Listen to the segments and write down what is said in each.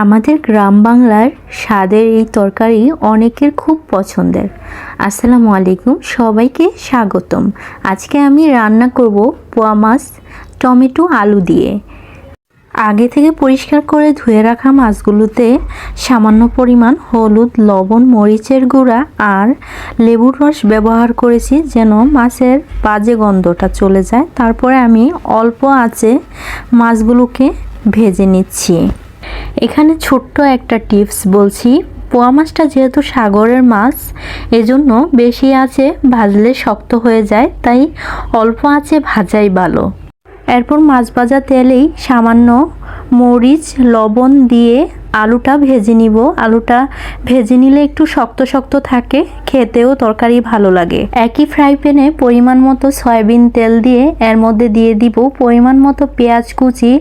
আমাদের গ্রাম বাংলার স্বাদের এই তরকারি অনেকের খুব পছন্দের। আসসালামু আলাইকুম, সবাইকে স্বাগতম। আজকে আমি রান্না করব পোয়া মাছ, টমেটো, আলু দিয়ে। আগে থেকে পরিষ্কার করে ধুয়ে রাখা মাছগুলোতে সামান্য পরিমাণ হলুদ, লবণ, মরিচের গুঁড়া আর লেবুর রস ব্যবহার করেছি যেন মাছের বাজে গন্ধটা চলে যায়। তারপরে আমি অল্প আছে মাছগুলোকে ভেজে নিচ্ছি। এখানে ছোট্ট একটা টিপস বলছি। পোয়া মাছটা যেহেতু সাগরের মাছ, এজন্য বেশি আছে ভাজলে শক্ত হয়ে যায়, তাই অল্প আছে ভাজাই ভালো। এরপর মাছ ভাজা তেলেই সামান্য মরিচ, লবণ দিয়ে আলুটা ভেজে নিব। আলুটা ভেজে নিলে একটু শক্ত শক্ত থাকে, খেতেও তরকারি ভালো লাগে। একই ফ্রাই প্যানে পরিমাণ মতো সয়াবিন তেল দিয়ে এর মধ্যে দিয়ে দিব পরিমাণ মতো পেঁয়াজ কুচি।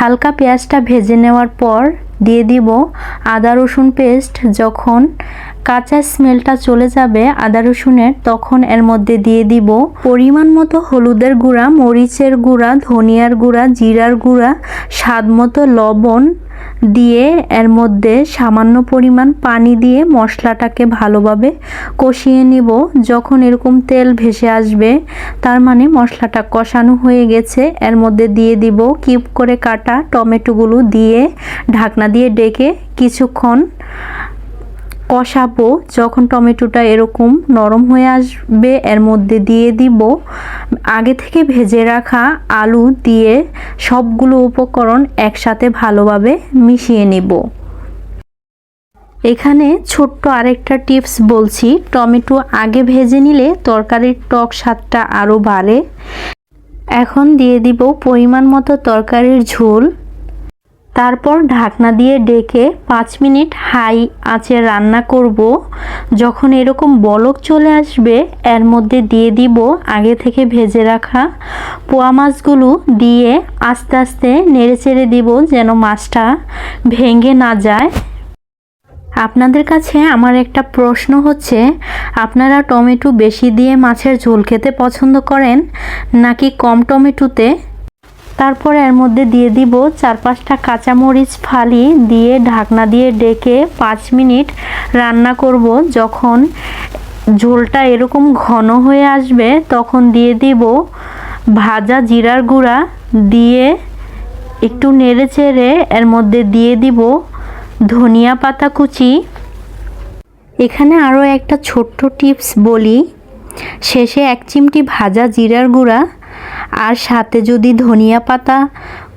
হালকা পেঁয়াজটা ভেজে নেওয়ার পর দিয়ে দিব আদা রসুন পেস্ট যখন কাঁচা স্মেলটা চলে যাবে আদা রসুনের, তখন এর মধ্যে দিয়ে দিব পরিমাণ মতো হলুদের গুঁড়া, মরিচের গুঁড়া, ধনিয়ার গুঁড়া, জিরার গুঁড়া, স্বাদ মতো লবণ দিয়ে এর মধ্যে সামান্য পরিমাণ পানি দিয়ে মশলাটাকে ভালোভাবে কষিয়ে নিব। যখন এরকম তেল ভেসে আসবে, তার মানে মশলাটা কষানো হয়ে গেছে, এর মধ্যে দিয়ে দিব কিপ করে কাটা টমেটোগুলো দিয়ে ঢাকনা দিয়ে ডেকে কিছুক্ষণ কষাবো, যখন টমেটোটা এরকম নরম হয়ে আসবে, এর মধ্যে দিয়ে দিব আগে থেকে ভেজে রাখা আলু দিয়ে সবগুলো উপকরণ একসাথে ভালোভাবে মিশিয়ে নেব। এখানে ছোট্ট আরেকটা টিপস বলছি, টমেটো আগে ভেজে নিলে তরকারির টক স্বাদটা আরও বাড়ে। এখন দিয়ে দিব পরিমাণ মতো তরকারির ঝোল। তারপর ঢাকনা দিয়ে ডেকে পাঁচ মিনিট হাই আঁচে রান্না করব। যখন এরকম বলক চলে আসবে, এর মধ্যে দিয়ে দিব আগে থেকে ভেজে রাখা পোয়া মাছগুলো দিয়ে আস্তে আস্তে নেড়ে চেড়ে দিব যেন মাছটা ভেঙে না যায়। আপনাদের কাছে আমার একটা প্রশ্ন হচ্ছে, আপনারা টমেটো বেশি দিয়ে মাছের ঝোল খেতে পছন্দ করেন নাকি কম টমেটোতে তারপর এর মধ্যে দিয়ে দিব চার পাঁচটা কাঁচামরিচ ফালি দিয়ে ঢাকনা দিয়ে ডেকে পাঁচ মিনিট রান্না করব। যখন ঝোলটা এরকম ঘন হয়ে আসবে, তখন দিয়ে দিব ভাজা জিরার গুঁড়া দিয়ে একটু নেড়ে চেড়ে এর মধ্যে দিয়ে দিব ধনিয়া পাতা কুচি। এখানে আরও একটা ছোট্ট টিপস বলি। শেষে এক চিমটি ভাজা জিরার গুঁড়া আর সাথে যদি ধনিয়া পাতা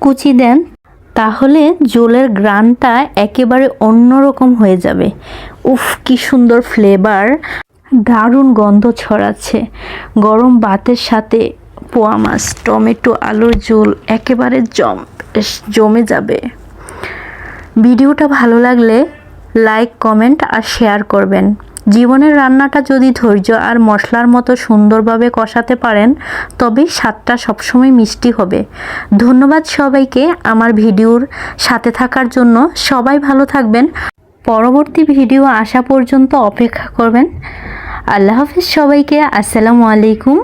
কুচি দেন, তাহলে জোলের গ্রানটা একেবারে অন্যরকম হয়ে যাবে। উফ, কি সুন্দর ফ্লেভার দারুণ গন্ধ ছড়াচ্ছে। গরম ভাতের সাথে পোয়া মাছ, টমেটো, আলুর ঝোল, একেবারে জম জমে যাবে। ভিডিওটা ভালো লাগলে লাইক কমেন্ট আর শেয়ার করবেন। জীবনের রান্নাটা যদি ধৈর্য আর মশলার মতো সুন্দরভাবে কষাতে পারেন তবেই স্বাদটা সবসময় মিষ্টি হবে। ধন্যবাদ সবাইকে আমার ভিডিওর সাথে থাকার জন্য। সবাই ভালো থাকবেন। পরবর্তী ভিডিও আসা পর্যন্ত অপেক্ষা করবেন। আল্লাহ হাফিজ সবাইকে। আসসালামু আলাইকুম।